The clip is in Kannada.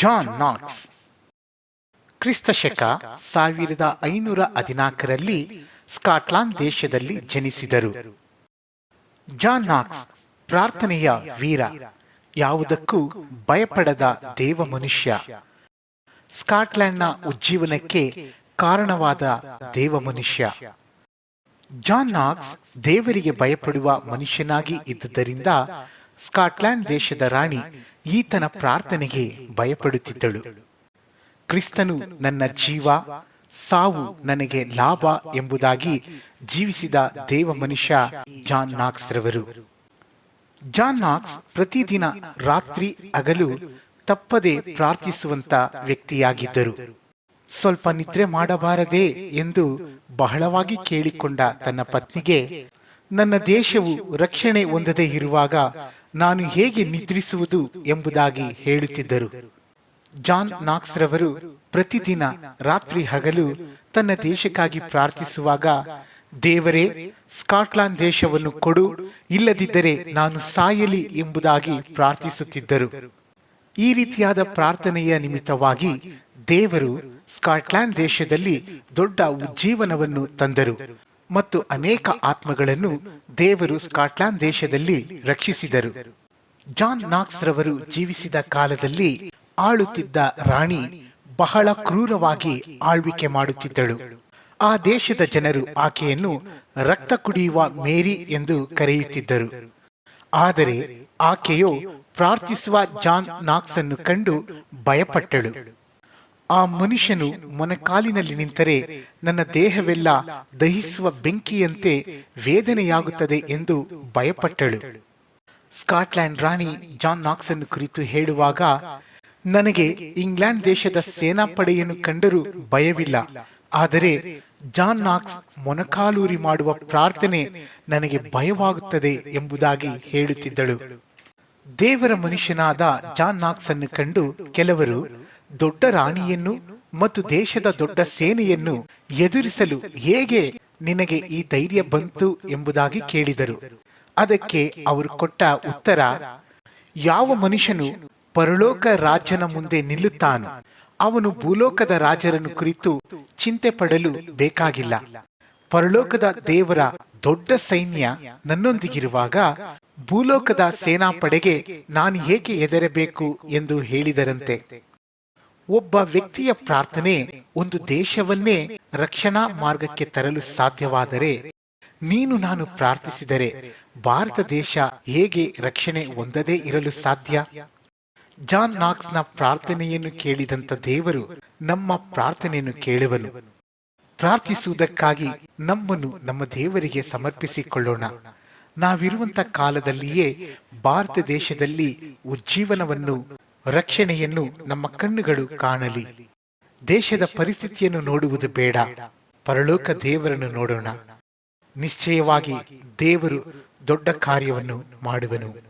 ಜಾನ್ ನಾಕ್ಸ್ ಕ್ರಿಸ್ತ ಶಕ ಸಾವಿರದ ಐನೂರ ಹದಿನಾಲ್ಕರಲ್ಲಿ ಸ್ಕಾಟ್ಲಾಂಡ್ ದೇಶದಲ್ಲಿ ಜನಿಸಿದರು. ಜಾನ್ ನಾಕ್ಸ್ ಪ್ರಾರ್ಥನೆಯ ವೀರ. ಯಾವುದಕ್ಕೂ ಭಯಪಡದ ದೇವ ಮನುಷ್ಯ. ಸ್ಕಾಟ್ಲೆಂಡ್ನ ಉಜ್ಜೀವನಕ್ಕೆ ಕಾರಣವಾದ ದೇವ ಮನುಷ್ಯ. ಜಾನ್ ನಾಕ್ಸ್ ದೇವರಿಗೆ ಭಯಪಡುವ ಮನುಷ್ಯನಾಗಿ ಇದ್ದುದರಿಂದ ಸ್ಕಾಟ್ಲ್ಯಾಂಡ್ ದೇಶದ ರಾಣಿ ಈತನ ಪ್ರಾರ್ಥನೆಗೆ ಭಯಪಡುತ್ತಿದ್ದಳು. ಕ್ರಿಸ್ತನು ನನ್ನ ಜೀವ, ಸಾವು ನನಗೆ ಲಾಭ ಎಂಬುದಾಗಿ ಜೀವಿಸಿದ ದೇವ ಮನುಷ್ಯ ಜಾನ್ ನಾಕ್ಸ್ ರವರು. ಜಾನ್ ನಾಕ್ಸ್ ಪ್ರತಿದಿನ ರಾತ್ರಿ ಹಗಲು ತಪ್ಪದೆ ಪ್ರಾರ್ಥಿಸುವಂತ ವ್ಯಕ್ತಿಯಾಗಿದ್ದರು. ಸ್ವಲ್ಪ ನಿದ್ರೆ ಮಾಡಬಾರದೆ ಎಂದು ಬಹಳವಾಗಿ ಕೇಳಿಕೊಂಡ ತನ್ನ ಪತ್ನಿಗೆ, ನನ್ನ ದೇಶವು ರಕ್ಷಣೆ ಹೊಂದದೇ ಇರುವಾಗ ನಾನು ಹೇಗೆ ನಿದ್ರಿಸುವುದು ಎಂಬುದಾಗಿ ಹೇಳುತ್ತಿದ್ದರು. ಜಾನ್ ನಾಕ್ಸ್ ರವರು ಪ್ರತಿದಿನ ರಾತ್ರಿ ಹಗಲು ತನ್ನ ದೇಶಕ್ಕಾಗಿ ಪ್ರಾರ್ಥಿಸುವಾಗ, ದೇವರೇ, ಸ್ಕಾಟ್ಲ್ಯಾಂಡ್ ದೇಶವನ್ನು ಕೊಡು, ಇಲ್ಲದಿದ್ದರೆ ನಾನು ಸಾಯಲಿ ಎಂಬುದಾಗಿ ಪ್ರಾರ್ಥಿಸುತ್ತಿದ್ದರು. ಈ ರೀತಿಯಾದ ಪ್ರಾರ್ಥನೆಯ ನಿಮಿತ್ತವಾಗಿ ದೇವರು ಸ್ಕಾಟ್ಲ್ಯಾಂಡ್ ದೇಶದಲ್ಲಿ ದೊಡ್ಡ ಉಜ್ಜೀವನವನ್ನು ತಂದರು. ಮತ್ತು ಅನೇಕ ಆತ್ಮಗಳನ್ನು ದೇವರು ಸ್ಕಾಟ್ಲ್ಯಾಂಡ್ ದೇಶದಲ್ಲಿ ರಕ್ಷಿಸಿದರು. ಜಾನ್ ನಾಕ್ಸ್ ರವರು ಜೀವಿಸಿದ ಕಾಲದಲ್ಲಿ ಆಳುತ್ತಿದ್ದ ರಾಣಿ ಬಹಳ ಕ್ರೂರವಾಗಿ ಆಳ್ವಿಕೆ ಮಾಡುತ್ತಿದ್ದಳು. ಆ ದೇಶದ ಜನರು ಆಕೆಯನ್ನು ರಕ್ತ ಕುಡಿಯುವ ಮೇರಿ ಎಂದು ಕರೆಯುತ್ತಿದ್ದರು. ಆದರೆ ಆಕೆಯು ಪ್ರಾರ್ಥಿಸುವ ಜಾನ್ ನಾಕ್ಸ್ ಅನ್ನು ಕಂಡು ಭಯಪಟ್ಟಳು. ಆ ಮನುಷ್ಯನು ಮೊನಕಾಲಿನಲ್ಲಿ ನಿಂತರೆ ನನ್ನ ದೇಹವೆಲ್ಲ ದಹಿಸುವ ಬೆಂಕಿಯಂತೆ ವೇದನೆಯಾಗುತ್ತದೆ ಎಂದು ಭಯಪಟ್ಟಳು. ಸ್ಕಾಟ್ಲ್ಯಾಂಡ್ ರಾಣಿ ಜಾನ್ ನಾಕ್ಸ್ ಅನ್ನು ಕುರಿತು ಹೇಳುವಾಗ, ನನಗೆ ಇಂಗ್ಲೆಂಡ್ ದೇಶದ ಸೇನಾಪಡೆಯನ್ನು ಕಂಡರೂ ಭಯವಿಲ್ಲ. ಆದರೆ ಜಾನ್ ನಾಕ್ಸ್ ಮೊನಕಾಲೂರಿ ಮಾಡುವ ಪ್ರಾರ್ಥನೆ ನನಗೆ ಭಯವಾಗುತ್ತದೆ ಎಂಬುದಾಗಿ ಹೇಳುತ್ತಿದ್ದಳು. ದೇವರ ಮನುಷ್ಯನಾದ ಜಾನ್ ನಾಕ್ಸ್ ಅನ್ನು ಕಂಡು ಕೆಲವರು ದೊಡ್ಡ ರಾಣಿಯನ್ನು ಮತ್ತು ದೇಶದ ದೊಡ್ಡ ಸೇನೆಯನ್ನು ಎದುರಿಸಲು ಹೇಗೆ ನಿನಗೆ ಈ ಧೈರ್ಯ ಬಂತು ಎಂಬುದಾಗಿ ಕೇಳಿದರು. ಅದಕ್ಕೆ ಅವರು ಕೊಟ್ಟ ಉತ್ತರ, ಯಾವ ಮನುಷ್ಯನು ಪರಲೋಕ ರಾಜನ ಮುಂದೆ ನಿಲ್ಲುತ್ತಾನೋ ಅವನು ಭೂಲೋಕದ ರಾಜರನ್ನು ಕುರಿತು ಚಿಂತೆ ಪಡಲು ಬೇಕಾಗಿಲ್ಲ. ಪರಲೋಕದ ದೇವರ ದೊಡ್ಡ ಸೈನ್ಯ ನನ್ನೊಂದಿಗಿರುವಾಗ ಭೂಲೋಕದ ಸೇನಾಪಡೆಗೆ ನಾನು ಹೇಗೆ ಹೆದರಬೇಕು ಎಂದು ಹೇಳಿದರಂತೆ. ಒಬ್ಬ ವ್ಯಕ್ತಿಯ ಪ್ರಾರ್ಥನೆ ಒಂದು ದೇಶವನ್ನೇ ರಕ್ಷಣಾ ಮಾರ್ಗಕ್ಕೆ ತರಲು ಸಾಧ್ಯವಾದರೆ ನೀನು ನಾನು ಪ್ರಾರ್ಥಿಸಿದರೆ ಭಾರತ ದೇಶ ಹೇಗೆ ರಕ್ಷಣೆ ಹೊಂದದೇ ಇರಲು ಸಾಧ್ಯ? ಜಾನ್ ನಾಕ್ಸ್ನ ಪ್ರಾರ್ಥನೆಯನ್ನು ಕೇಳಿದಂತ ದೇವರು ನಮ್ಮ ಪ್ರಾರ್ಥನೆಯನ್ನು ಕೇಳುವನು. ಪ್ರಾರ್ಥಿಸುವುದಕ್ಕಾಗಿ ನಮ್ಮನ್ನು ನಮ್ಮ ದೇವರಿಗೆ ಸಮರ್ಪಿಸಿಕೊಳ್ಳೋಣ. ನಾವಿರುವಂತ ಕಾಲದಲ್ಲಿಯೇ ಭಾರತ ದೇಶದಲ್ಲಿ ಉಜ್ಜೀವನವನ್ನು ರಕ್ಷಣೆಯನ್ನು ನಮ್ಮ ಕಣ್ಣುಗಳು ಕಾಣಲಿ. ದೇಶದ ಪರಿಸ್ಥಿತಿಯನ್ನು ನೋಡುವುದು ಬೇಡ. ಪರಲೋಕ ದೇವರನ್ನು ನೋಡೋಣ. ನಿಶ್ಚಯವಾಗಿ ದೇವರು ದೊಡ್ಡ ಕಾರ್ಯವನ್ನು ಮಾಡುವನು.